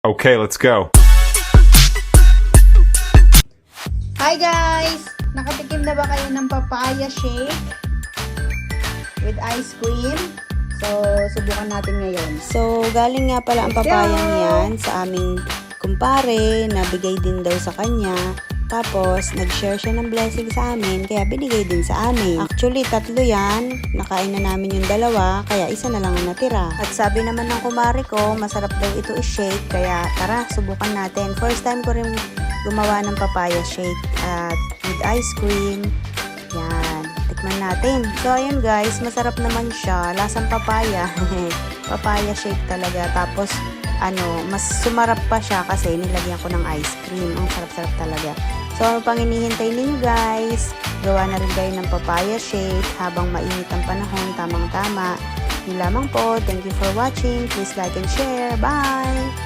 Okay, let's go. Hi guys! Nakatikim na ba kayo ng papaya shake with ice cream? So, subukan natin ngayon. So, galing nga pala ang papayang yan sa aming kumpare, nabigay din daw sa kanya. Tapos, nag-share siya ng blessing sa amin, kaya binigay din sa amin. Actually, tatlo yan. Nakain na namin yung dalawa, kaya isa na lang ang natira. At sabi naman ng kumare ko, masarap daw ito i-shake, kaya tara, subukan natin. First time ko rin gumawa ng papaya shake at with ice cream. Yan, tikman natin. So, ayun guys, masarap naman siya. Lasang papaya. papaya shake talaga. Tapos, ano, mas sumarap pa siya kasi nilagyan ko ng ice cream. Ang sarap-sarap talaga. So, ano pang inihintay ninyo guys? Gawa na rin kayo ng papaya shake habang mainit ang panahon, tamang-tama. Yun lamang po. Thank you for watching. Please like and share. Bye!